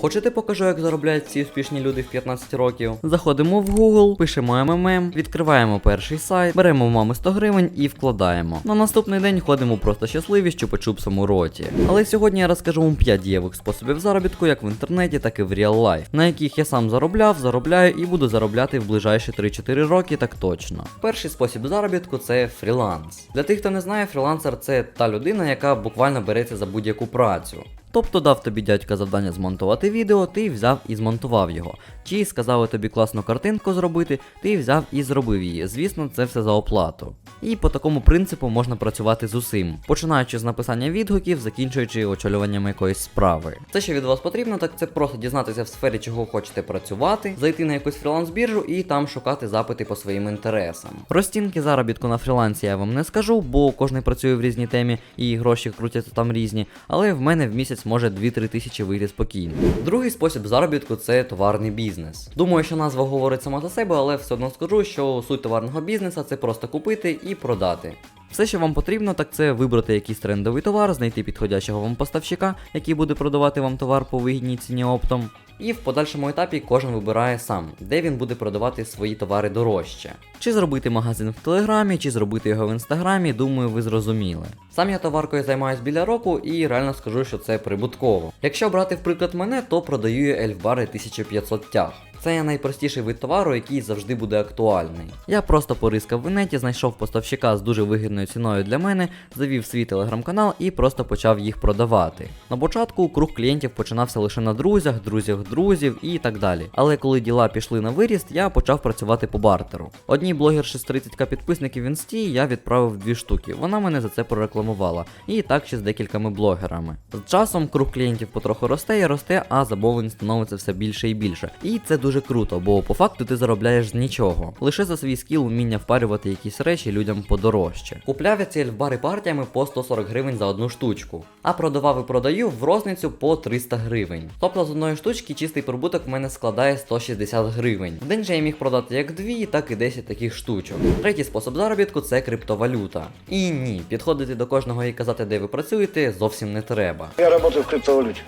Хочете покажу, як заробляють ці успішні люди в 15 років? Заходимо в Google, пишемо MMM, відкриваємо перший сайт, беремо в мами 100 гривень і вкладаємо. На наступний день ходимо просто щасливі з чупа-чупсом у роті. Але сьогодні я розкажу вам 5 дієвих способів заробітку як в інтернеті, так і в реал лайф, на яких я сам заробляв, заробляю і буду заробляти в ближайші 3-4 роки, так точно. Перший спосіб заробітку це фріланс. Для тих, хто не знає, фрілансер це та людина, яка буквально береться за будь-яку працю. Тобто дав тобі дядька завдання змонтувати відео, ти взяв і змонтував його. Чи сказали тобі класну картинку зробити, ти взяв і зробив її. Звісно, це все за оплату. І по такому принципу можна працювати з усім, починаючи з написання відгуків, закінчуючи очолюванням якоїсь справи. Все, що від вас потрібно, так це просто дізнатися в сфері, чого хочете працювати, зайти на якусь фріланс-біржу і там шукати запити по своїм інтересам. Розцінки заробітку на фрілансі я вам не скажу, бо кожен працює в різній темі і гроші крутяться там різні, але в мене в місяць може 2-3 тисячі вийти спокійно. Другий спосіб заробітку це товарний бізнес. Думаю, що назва говорить сама за себе, але все одно скажу, що суть товарного бізнесу це просто купити і продати. Все, що вам потрібно, так це вибрати якийсь трендовий товар, знайти підходящого вам поставщика, який буде продавати вам товар по вигідній ціні оптом. І в подальшому етапі кожен вибирає сам, де він буде продавати свої товари дорожче. Чи зробити магазин в Телеграмі, чи зробити його в інстаграмі, думаю, ви зрозуміли. Сам я товаркою займаюсь біля року і реально скажу, що це прибутково. Якщо брати в приклад мене, то продаю ельфбари 1500 тяг. Це найпростіший вид товару, який завжди буде актуальний. Я просто порискав в інеті, знайшов поставщика з дуже вигідною ціною для мене, завів свій телеграм-канал і просто почав їх продавати. На початку круг клієнтів починався лише на друзях, друзях друзів і так далі. Але коли діла пішли на виріст, я почав працювати по бартеру. Одній блогерші з 30к підписників в інсті я відправив дві штуки. Вона мене за це прорекламувала. І так ще з декількома блогерами. З часом круг клієнтів потроху росте і росте, а замовлень становиться все більше і більше. І це дуже круто, бо по факту ти заробляєш з нічого. Лише за свій скіл вміння впарювати якісь речі людям подорожче. Купляв я ці ельфбари партіями по 140 гривень за одну штучку, а продавав і продаю в розницю по 300 гривень. Тобто з одної штучки чистий прибуток в мене складає 160 гривень. В день же я міг продати як дві, так і 10 таких штучок. Третій спосіб заробітку це криптовалюта. І ні, підходити до кожного і казати, де ви працюєте, зовсім не треба. Я работаю в криптовалюте.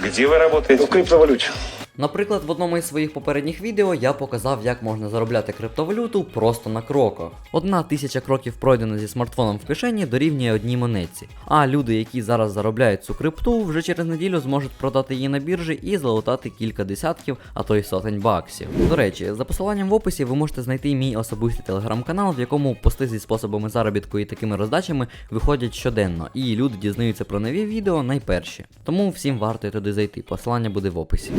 Где вы работаете? В криптовалюте. Наприклад, в одному із своїх попередніх відео я показав, як можна заробляти криптовалюту просто на кроках. Одна тисяча кроків пройдено зі смартфоном в кишені дорівнює одній монетці. А люди, які зараз заробляють цю крипту, вже через неділю зможуть продати її на біржі і залутати кілька десятків, а то й сотень баксів. До речі, за посиланням в описі ви можете знайти мій особистий телеграм-канал, в якому пости зі способами заробітку і такими роздачами виходять щоденно, і люди дізнаються про нові відео найперші. Тому всім варто туди зайти. Посилання буде в описі.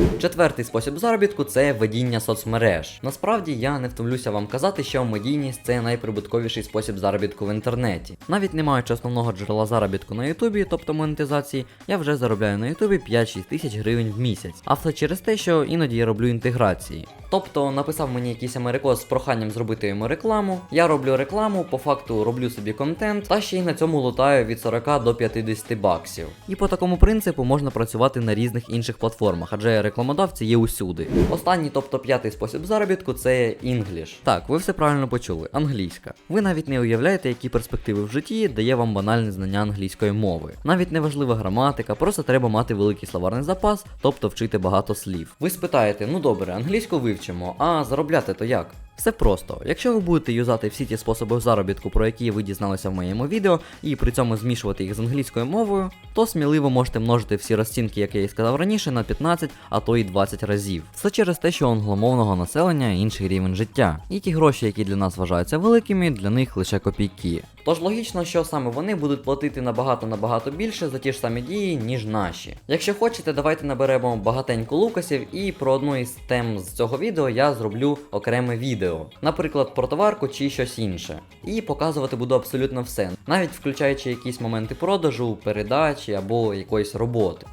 Четвертий спосіб заробітку це ведіння соцмереж. Насправді я не втомлюся вам казати, що медійність це найприбутковіший спосіб заробітку в інтернеті. Навіть не маючи основного джерела заробітку на Ютубі, тобто монетизації, я вже заробляю на Ютубі 5-6 тисяч гривень в місяць. А все через те, що іноді я роблю інтеграції. Тобто написав мені якийсь америкос з проханням зробити йому рекламу. Я роблю рекламу, по факту роблю собі контент, та ще й на цьому лутаю від 40 до 50 баксів. І по такому принципу можна працювати на різних інших платформах, адже рекламодавці є усюди. Останній, тобто п'ятий спосіб заробітку це English. Так, ви все правильно почули, англійська. Ви навіть не уявляєте, які перспективи в житті дає вам банальне знання англійської мови. Навіть не важлива граматика, просто треба мати великий словарний запас, тобто вчити багато слів. Ви спитаєте, ну добре, англійську вивчимо, а заробляти то як? Все просто. Якщо ви будете юзати всі ті способи заробітку, про які ви дізналися в моєму відео, і при цьому змішувати їх з англійською мовою, то сміливо можете множити всі розцінки, як я і сказав раніше, на 15, а то й 20 разів. Це через те, що у англомовного населення інший рівень життя. І ті гроші, які для нас вважаються великими, для них лише копійки. Тож логічно, що саме вони будуть платити набагато набагато більше за ті ж самі дії, ніж наші. Якщо хочете, давайте наберемо багатенько лукасів, і про одну із тем з цього відео я зроблю окреме відео, наприклад, про товарку чи щось інше. І показувати буду абсолютно все, навіть включаючи якісь моменти продажу, передачі або якоїсь роботи.